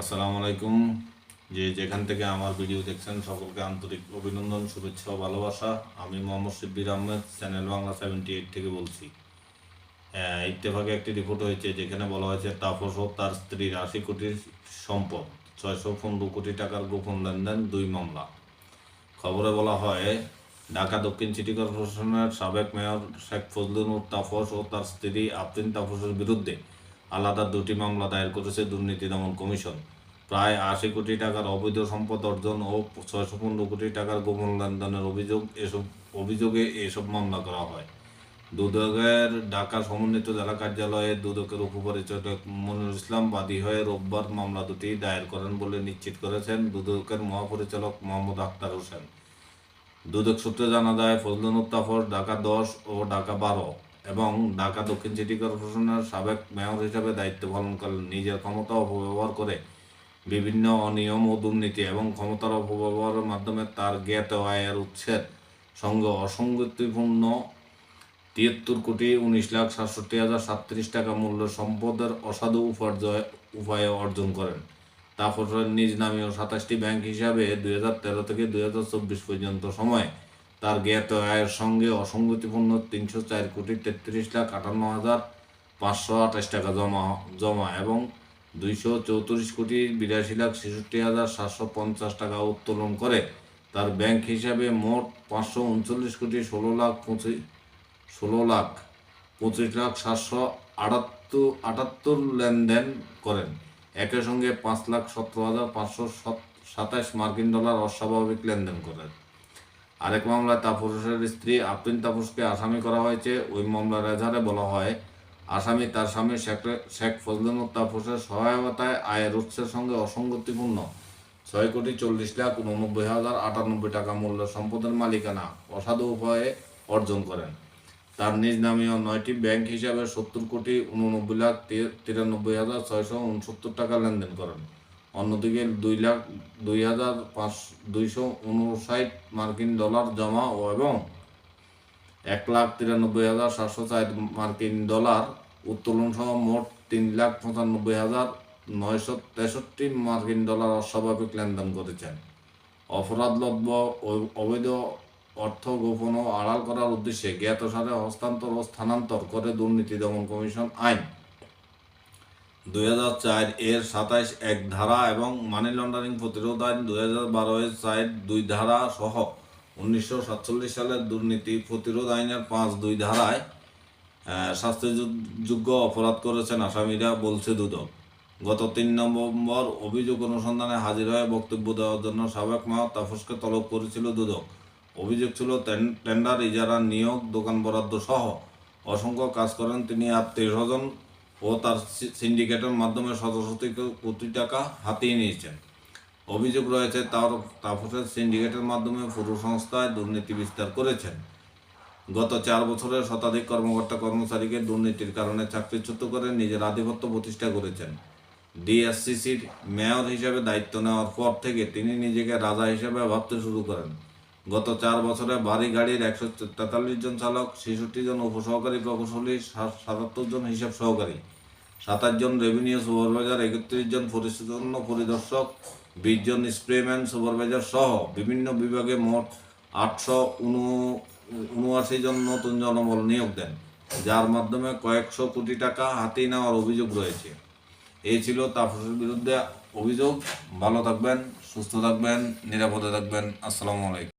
আসসালামু আলাইকুম। যে যেখান থেকে আমার ভিডিও দেখছেন, সকলকে আন্তরিক অভিনন্দন, শুভেচ্ছা ভালোবাসা। আমি Mohammad Shibbir Ahmed, channel Bangla seventy eight থেকে বলছি। ইত্তেফাকে একটি রিপোর্ট হয়েছে যেখানে বলা হয়েছে, তাপস ও তার স্ত্রীর আশি কোটির সম্পদ, ছয়শো পনেরো কোটি টাকার গোপন লেনদেন, দুই মামলা। খবরে বলা হয়, ঢাকা দক্ষিণ সিটি কর্পোরেশনের সাবেক মেয়র শেখ ফজলুনুর তাফস ও তার স্ত্রী আফরিন তাফসের বিরুদ্ধে আলাদা দুটি মামলা দায়ের করেছে দুর্নীতি দমন কমিশন। প্রায় আশি কোটি টাকার অবৈধ সম্পদ অর্জন ও ছয়শো পনেরো কোটি টাকার গোপন লেনদেনের অভিযোগ এসব অভিযোগে এসব মামলা করা হয়। দুদকের ঢাকা সমন্বিত জেলা কার্যালয়ে দুদকের উপপরিচালক মনিরুল ইসলাম বাদী হয়ে রোববার মামলা দুটি দায়ের করেন বলে নিশ্চিত করেছেন দুদকের মহাপরিচালক মোহাম্মদ আখতার হোসেন। দুদক সূত্রে জানা যায়, ফজলুল মুত্তাফর ঢাকা দশ ও ঢাকা বারো। এবং ঢাকা দক্ষিণ সিটি কর্পোরেশনের সাবেক মেয়র হিসেবে দায়িত্ব পালন করেন নিজের ক্ষমতা অপব্যবহার করে বিভিন্ন অনিয়ম ও দুর্নীতি এবং ক্ষমতার অপব্যবহারের মাধ্যমে তার জ্ঞাত আয়ের উৎসের সঙ্গে অসঙ্গতিপূর্ণ তিয়াত্তর কোটি উনিশ লাখ সাতষট্টি হাজার সাতত্রিশ টাকা মূল্য সম্পদের অসাধু উপার্জয় উপায়ে অর্জন করেন। তারপর নিজ নামীয় সাতাশটি ব্যাংক হিসাবে দুই হাজার তেরো থেকে দুই হাজার চব্বিশ পর্যন্ত সময়ে তার জ্ঞাত আয়ের সঙ্গে অসঙ্গতিপূর্ণ তিনশো চার কোটি তেত্রিশ লাখ আটান্ন হাজার পাঁচশো আঠাশ টাকা জমা জমা এবং দুইশো চৌত্রিশ কোটি বিরাশি লাখ ছেষট্টি হাজার সাতশো পঞ্চাশ টাকা উত্তোলন করে। তার ব্যাংক হিসাবে মোট পাঁচশো উনচল্লিশ কোটি ষোলো লাখ পঁচিশ, ষোলো লাখ পঁচিশ লাখ সাতশো আটাত্তর আটাত্তর লেনদেন করেন। একই সঙ্গে পাঁচ লাখ সতেরো হাজার পাঁচশো সাতাশ মার্কিন ডলার অস্বাভাবিক লেনদেন করেন। আরেক মামলায় তাপসের স্ত্রী আফরিন তাপসকে আসামি করা হয়েছে। ওই মামলার এজাহারে বলা হয়, আসামি তার স্বামী শেখ ফজলুল তাপসের সহায়তায় আয়ের উৎসের সঙ্গে অসঙ্গতিপূর্ণ। ছয় কোটি চল্লিশ লাখ উননব্বই হাজার আটানব্বই টাকা মূল্যের সম্পদের মালিকানা অসাধু উপায়ে অর্জন করেন। তার নিজ নামীয় নয়টি ব্যাংক হিসাবে সত্তর কোটি উননব্বই লাখ তিরানব্বই হাজার ছয়শো উনসত্তর টাকা লেনদেন করেন। অন্যদিকে দুই লাখ, দুই হাজার পাঁচ, দুইশো উনষাট মার্কিন ডলার জমা ও এবং এক লাখ তিরানব্বই হাজার সাতশো চার মার্কিন ডলার উত্তোলন সহ মোট তিন লাখ পঁচানব্বই হাজার নয়শো তেষট্টি মার্কিন ডলার অস্বাভাবিক লেনদেন করেছেন। অপরাধলব্ধ ও অবৈধ অর্থ গোপন ও আড়াল করার উদ্দেশ্যে জ্ঞাতসারে হস্তান্তর ও স্থানান্তর করে দুর্নীতি দমন কমিশন আইন। দুই হাজার চার এর সাতাইশ এক ধারা এবং মানি লন্ডারিং প্রতিরোধ আইন দুই হাজার বারো এর চার দুই ধারা সহ উনিশশো সাতচল্লিশ সালের দুর্নীতি প্রতিরোধ আইনের পাঁচ দুই ধারায় শাস্তিযোগ্য অপরাধ করেছেন আসামিরা বলছে দুদক। গত তিন নভেম্বর অভিযোগ অনুসন্ধানে হাজির হয়ে বক্তব্য দেওয়ার জন্য সাবেক মেয়র তাফসকে তলব করেছিল দুদক। অভিযোগ ছিল টেন্ডার ইজারা নিয়োগ, দোকান বরাদ্দ সহ অসংখ্য কাজ করেন তিনি। আত্মীয় স্বজন ও তার সিন্ডিকেটের মাধ্যমে শত শত কোটি টাকা হাতিয়ে নিয়েছেন। অভিযোগ রয়েছে তার তাপসের সিন্ডিকেটের মাধ্যমে পুরো সংস্থায় দুর্নীতি বিস্তার করেছেন। গত চার বছরে শতাধিক কর্মকর্তা কর্মচারীকে দুর্নীতির কারণে চাকরিচ্যুত করে নিজের আধিপত্য প্রতিষ্ঠা করেছেন। ডিএসসিসির মেয়র হিসেবে দায়িত্ব নেওয়ার পর থেকে তিনি নিজেকে রাজা হিসেবে ভাবতে শুরু করেন। গত চার বছরে বাড়ি গাড়ির একশো তেতাল্লিশ জন চালক, ছেষট্টি জন উপসহকারী প্রকৌশলী সাতাত্তর জন হিসাব সহকারী সাতাশ জন রেভিনিউ সুপারভাইজার একত্রিশ জন পরিচ্ছন্ন পরিদর্শক, বিশ জন স্প্রেম্যান সুপারভাইজার সহ বিভিন্ন বিভাগে মোট আটশো উনু, উনআশি জন নতুন জনবল নিয়োগ দেন, যার মাধ্যমে কয়েকশো কোটি টাকা হাতিয়ে নেওয়ার অভিযোগ রয়েছে। এই ছিল তাপসের বিরুদ্ধে অভিযোগ। ভালো থাকবেন, সুস্থ থাকবেন, নিরাপদে থাকবেন। আসসালামু আলাইকুম।